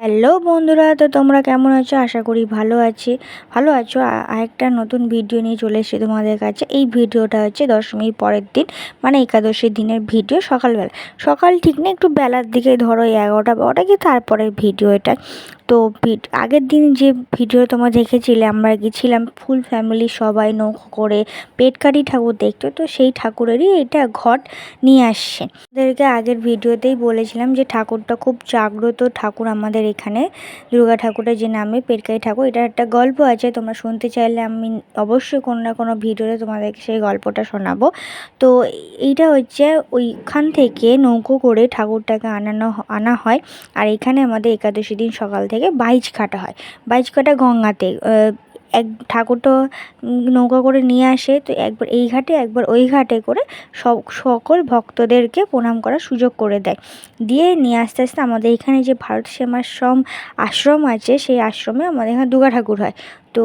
Hello বন্ধুরা, তো তোমরা কেমন আছো? আশা করি ভালো আছি। ভালো আছো? আরেকটা নতুন ভিডিও নিয়ে চলে এসেছি তোমাদের কাছে। এই ভিডিওটা হচ্ছে দশমীর পরের দিন মানে একাদশীর দিনের ভিডিও সকালবেলা। সকাল ঠিক না, একটু বেলার দিকে ধরো এগারোটা, বারোটা কি তারপরের ভিডিও এটা। তো আগের দিন যে ভিডিও তোমরা দেখেছিলে, আমরা গেছিলাম ফুল ফ্যামিলি সবাই নৌকো করে পেটকারি ঠাকুর দেখতে, তো সেই ঠাকুরেরই এটা ঘট নিয়ে আসছে। ওদেরকে আগের ভিডিওতেই বলেছিলাম যে ঠাকুরটা খুব জাগ্রত ঠাকুর আমাদের এখানে। দুর্গা ঠাকুরের যে নামে পেটকারি ঠাকুর এটা একটা গল্প আছে, তোমরা শুনতে চাইলে আমি অবশ্যই কোনো না কোনো ভিডিওতে তোমাদেরকে সেই গল্পটা শোনাবো। তো এইটা হচ্ছে ওইখান থেকে নৌকো করে ঠাকুরটাকে আনানো আনা হয়, আর এখানে আমাদের একাদশী দিন সকাল থেকে বাইচ কাটা হয়। বাইচ কাটা গঙ্গাতে। এক ঠাকুরটা উম, নৌকা করে নিয়ে আসে তো একবার এই ঘাটে একবার ওই ঘাটে করে সব সকল ভক্তদেরকে প্রণাম করার সুযোগ করে দেয়। দিয়ে নিয়ে আস্তে আস্তে আমাদের এখানে যে ভারত সেমাশ্রম আশ্রম আছে সেই আশ্রমে আমাদের এখানে দুর্গা ঠাকুর হয়। তো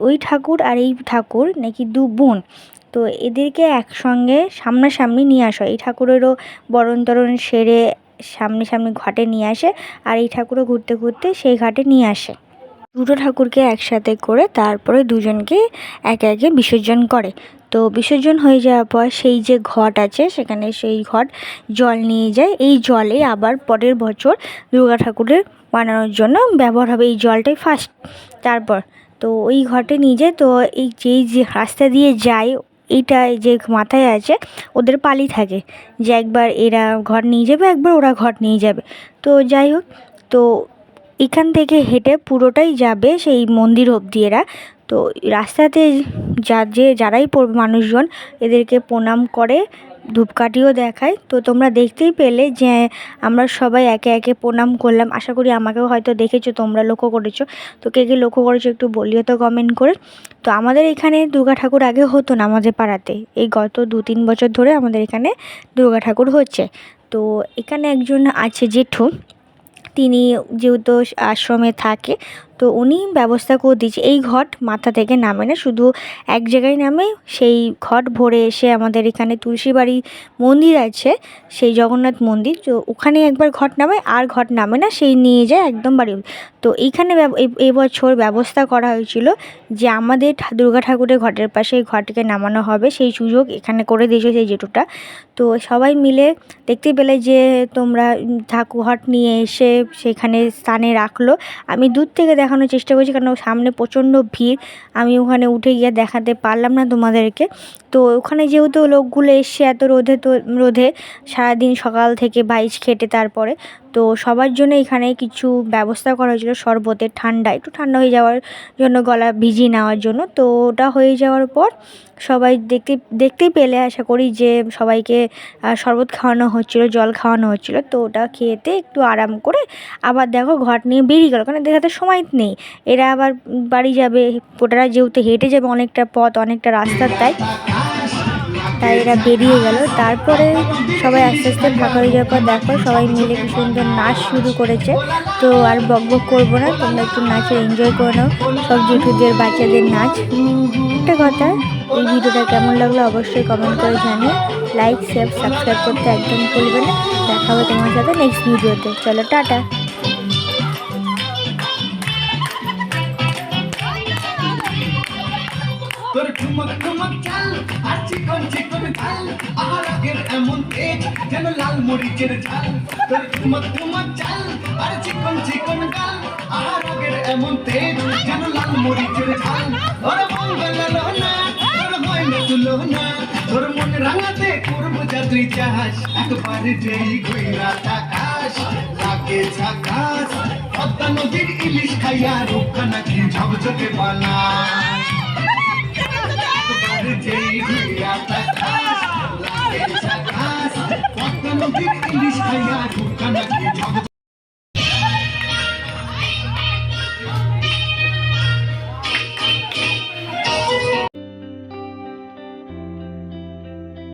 ওই ঠাকুর আর এই ঠাকুর নাকি দু বোন। তো এদেরকে একসঙ্গে সামনাসামনি নিয়ে আসা হয়। এই ঠাকুরেরও বরণ তরণ সেরে সামনে সামনে ঘাটে নিয়ে আসে আর এই ঠাকুরও ঘুরতে ঘুরতে সেই ঘাটে নিয়ে আসে। দুটো ঠাকুরকে একসাথে করে তারপরে দুজনকে একে একে বিসর্জন করে। তো বিসর্জন হয়ে যাওয়ার পর সেই যে ঘট আছে, সেখানে সেই ঘট জল নিয়ে যায়। এই জলে আবার পরের বছর দুর্গা ঠাকুরের বানানোর জন্য ব্যবহার হবে এই জলটাই ফার্স্ট তারপর তো ওই ঘটে নিয়ে যায়। তো এই যেই যে রাস্তা দিয়ে যায় এইটা যে মাথায় আছে, ওদের পালি থাকে যে একবার এরা ঘর নিয়ে যাবে, একবার ওরা ঘর নিয়ে যাবে। তো যাই হোক, তো এখান থেকে হেঁটে পুরোটাই যাবে সেই মন্দির অবধি এরা। তো রাস্তাতে যা যে যারাই পড়বে মানুষজন, এদেরকে প্রণাম করে ধূপকাঠিও দেখায়। তো তোমরা দেখতেই পেলে যে আমরা সবাই একে একে প্রণাম করলাম। আশা করি আমাকেও হয়তো দেখেছ, তোমরা লক্ষ্য করেছ। তো কে কে লক্ষ্য করেছ একটু বলিও তো কমেন্ট করে। তো আমাদের এখানে দুর্গা ঠাকুর আগে হতো না আমাদের পাড়াতে। এই গত দু তিন বছর ধরে আমাদের এখানে দুর্গা ঠাকুর হচ্ছে। তো এখানে একজন আছে জেঠু। তিনি যেহেতু আশ্রমে থাকে তো উনি ব্যবস্থা করে দিয়েছে। এই ঘট মাথা থেকে নামে না, শুধু এক জায়গায় নামে সেই ঘট ভরে এসে আমাদের এখানে তুলসী বাড়ি মন্দির আছে, সেই জগন্নাথ মন্দির। তো ওখানে একবার ঘট নামে, আর ঘট নামে না, সেই নিয়ে যায় একদম বাড়ি তো এইখানে এবছর ব্যবস্থা করা হয়েছিল যে আমাদের দুর্গা ঠাকুরের ঘটের পাশে এই ঘটকে নামানো হবে, সেই সুযোগ এখানে করে দিয়েছে সেই জেঠুটা। তো সবাই মিলে দেখতে পেলে যে তোমরা ঠাকুর ঘট নিয়ে এসে সেখানে স্থানে রাখল। আমি দূর থেকে দেখানোর চেষ্টা করছি কারণ সামনে প্রচণ্ড ভিড়। আমি ওখানে উঠে গিয়ে দেখাতে পারলাম না তোমাদেরকে। তো ওখানে যেহেতু লোকগুলো এসছে এত রোদে তো রোদে সারাদিন সকাল থেকে বাইচ খেটে তারপরে তো সবার জন্য এখানে কিছু ব্যবস্থা করা হয়েছিল শরবতের ঠান্ডা, একটু ঠান্ডা হয়ে যাওয়ার জন্য গলা ভিজিয়ে নেওয়ার জন্য। তো ওটা হয়ে যাওয়ার পর সবাই দেখতে দেখতেই পেলে আশা করি যে সবাইকে শরবত খাওয়ানো হচ্ছিল, জল খাওয়ানো হচ্ছিল। তো ওটা খেয়েতে একটু আরাম করে আবার দেখো ঘট নিয়ে বেরিয়ে গেল, কারণ দেখাতে সময় নেই। এরা আবার বাড়ি যাবে, ওটারা যেহেতু হেঁটে যাবে অনেকটা পথ, অনেকটা রাস্তার তাই তাই এরা বেরিয়ে গেল। তারপরে সবাই আস্তে আস্তে ফাঁকা হয়ে যাওয়ার পর দেখো সবাই মিলে কি সুন্দর নাচ শুরু করেছে। তো আর বক বক করব না, তোমরা একটু নাচে এনজয় করে নাও। সব জেঠুদের, বাচ্চাদের নাচ। একটা কথা, এই ভিডিওটা কেমন লাগল অবশ্যই কমেন্ট করে জানিও। লাইক শেয়ার সাবস্ক্রাইব করতে একদম ভুলবে না। দেখা হবে তোমার সাথে নেক্সট ভিডিওতে চলো, টাটা। ঝাল। আমার আগের এমন তেজ যেন লাল মরিচের ঝাল। তোর ঠুমক ঠুমক চাল আর চিকন চিকন গাল আমার আগের এমন তেজ যেন লাল মরিচের ঝাল। ওর মন গেল না তোর ময়না তুলো না তোর মন রাঙাতে করব যা তুই চাস একবার যেই ঘুইরা আকাশ লাগে ঝাকাস পদ্মা নদীর ইলিশ খাইয়া রূপখানা নাকি ঝকঝকে বানাস। নদীর ইলিশ খাইয়া ঝকঝকে